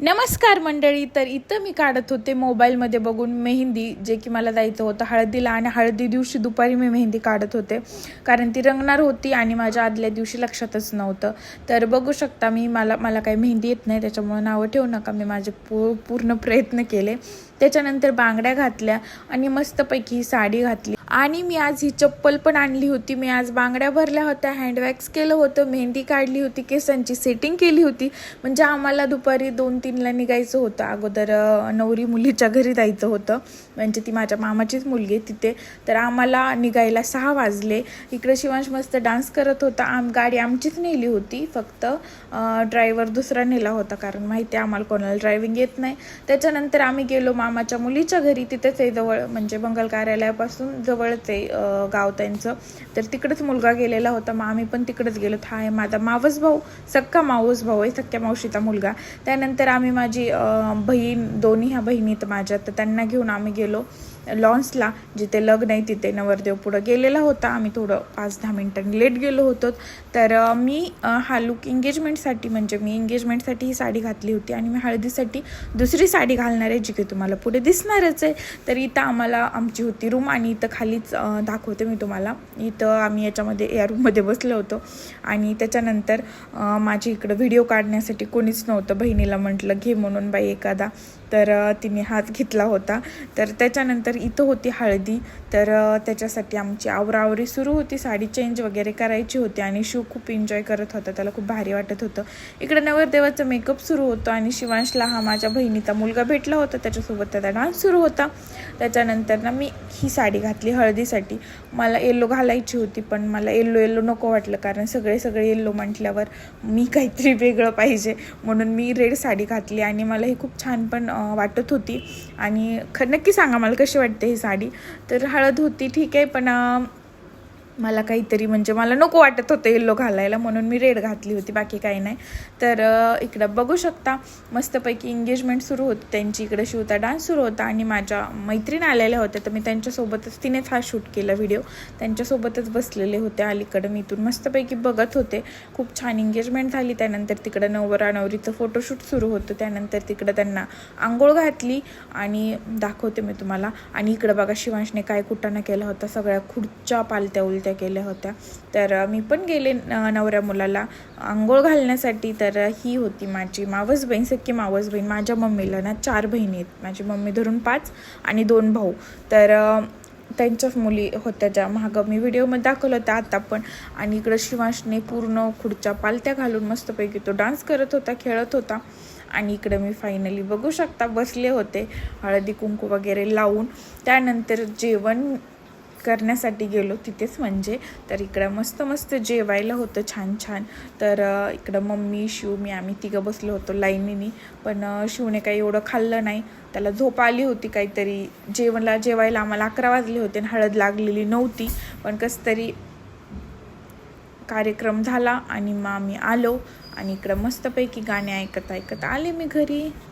नमस्कार मंडळी तर इथं मी काढत होते मोबाईलमध्ये बघून मेहंदी जे की मला जायचं होतं हळदीला आणि हळदी दिवशी दुपारी मी मेहंदी काढत होते. कारण ती रंगणार होती आणि माझ्या आदल्या दिवशी लक्षातच नव्हतं. तर बघू शकता मी मला मला काही मेहंदी येत नाही त्याच्यामुळे नावं ठेवू नका. मी माझे पू पूर्ण प्रयत्न केले. त्याच्यानंतर बांगड्या घातल्या आणि मस्तपैकी साडी घातली. आणि मी आज ही चप्पल पण आणली होती. मी आज बांगड्या भरल्या होत्या हँडवॅक्स केलं होतं मेहंदी काढली होती केसांची सेटिंग केली होती. म्हणजे आम्हाला दुपारी दोन तीनला निघायचं होतं. अगोदर नवरी मुलीच्या घरी जायचं होतं. म्हणजे ती माझ्या मामाचीच मुलगी आहे तिथे. तर आम्हाला निघायला सहा वाजले. इकडे शिवांश मस्त डान्स करत होता. आम गाडी आमचीच नेली होती फक्त. ड्रायव्हर दुसरा नेला होता कारण माहिती आहे आम्हाला कोणाला ड्रायव्हिंग येत नाही. त्याच्यानंतर आम्ही गेलो मामाच्या मुलीच्या घरी. तिथेच आहे जवळ म्हणजे मंगल कार्यालयापासून जवळ जवळच आहे गाव त्यांचं. तर तिकडेच मुलगा गेलेला होता मग आम्ही पण तिकडेच गेलो. हा आहे माझा मावस भाऊ सक्का मावस भाऊ आहे सक्क्या मावशीचा मुलगा. त्यानंतर आम्ही माझी बहीण दोन्ही ह्या बहिणी आहेत माझ्या तर त्यांना घेऊन आम्ही गेलो. लॉन्सला जिथे लग्न आहे तिथे नवरदेव पुढं गेलेला होता. आम्ही थोडं पाच दहा मिनटांनी लेट गेलो होतो. तर मी हा लुक एंगेजमेंटसाठी म्हणजे मी एंगेजमेंटसाठी ही साडी घातली होती. आणि मी हळदीसाठी दुसरी साडी घालणार आहे जी की तुम्हाला पुढे दिसणारच आहे. तर इथं आम्हाला आमची होती रूम आणि इथं खालीच दाखवते मी तुम्हाला. इथं आम्ही याच्यामध्ये या रूममध्ये बसलो होतो. आणि त्याच्यानंतर माझी इकडं व्हिडिओ काढण्यासाठी कोणीच नव्हतं. बहिणीला म्हटलं घे म्हणून बाई एखादा. तर तिने हात घेतला होता. तर त्याच्यानंतर इथं होती हळदी. तर त्याच्यासाठी आमची आवरावरी सुरू होती. साडी चेंज वगैरे करायची होती आणि शिव खूप एन्जॉय करत होता. त्याला खूप भारी वाटत होतं. इकडे नवरदेवाचं मेकअप सुरू होतं आणि शिवांशला हा माझ्या बहिणीचा मुलगा भेटला होता. त्याच्यासोबत त्याचा डान्स सुरू होता. त्याच्यानंतर ना मी ही साडी घातली हळदीसाठी. मला येल्लो घालायची होती पण मला येल्लो येल्लो नको वाटलं. कारण सगळे सगळे येल्लो म्हटल्यावर मी काहीतरी वेगळं पाहिजे. म्हणून मी रेड साडी घातली आणि मला हे खूप छान पण वाटत होती. आणि खरं नक्की सांगा मला कशी वाटते ही साडी? तर हळद होती ठीक आहे पण मला काहीतरी म्हणजे मला नको वाटत होतं येल्लो घालायला म्हणून मी रेड घातली होती बाकी काही नाही. तर इकडं बघू शकता मस्तपैकी एंगेजमेंट सुरू होती त्यांची इकडं शिवता डान्स सुरू होता आणि माझ्या मैत्रीण आलेल्या होत्या तर मी त्यांच्यासोबतच तिनेच हा शूट केला व्हिडिओ त्यांच्यासोबतच बसलेले होते अलीकडं मी इथून मस्तपैकी बघत होते. खूप छान एंगेजमेंट झाली त्यानंतर तिकडं नवरा नवरीचं फोटोशूट सुरू होतं त्यानंतर तिकडं त्यांना आंघोळ घातली आणि दाखवते मी तुम्हाला. आणि इकडं बघा शिवांशने काय कुटाणा केला होता सगळ्या खुर्च्या पालत्या उलट्या त्या केल्या होत्या. तर मी पण गेले न- नवऱ्या मुलाला. आंघोळ घालण्यासाठी तर ही होती माझी मावस बहीण सख्खी मावस बहीण माझ्या मम्मीला ना चार बहिणी आहेत. माझी मम्मी धरून पाच आणि दोन भाऊ. तर त्यांच्याच मुली होत्या ज्या. मागं मी व्हिडिओमध्ये दाखवलं होतं आता पण. आणि इकडं शिवांशने पूर्ण खुर्च्या पालत्या घालून मस्तपैकी तो डान्स करत होता खेळत होता. आणि इकडं मी फायनली बघू शकता बसले होते. हळदी कुंकू वगैरे लावून. त्यानंतर जेवण करण्यासाठी गेलो तिथेच म्हणजे. तर इकडं मस्त मस्त जेवायला होतं छान छान. तर इकडं मम्मी शिव मी आम्ही तिघं बसलो होतो लाईनीनी. पण शिवने काही एवढं खाल्लं नाही. त्याला झोप आली होती काहीतरी. जेवणला जेवायला आम्हाला अकरा वाजले होते आणि हळद लागलेली नव्हती. पण कसं तरी कार्यक्रम झाला आणि मग आम्ही आलो. आणि इकडं मस्तपैकी गाणे ऐकत ऐकत आले मी घरी.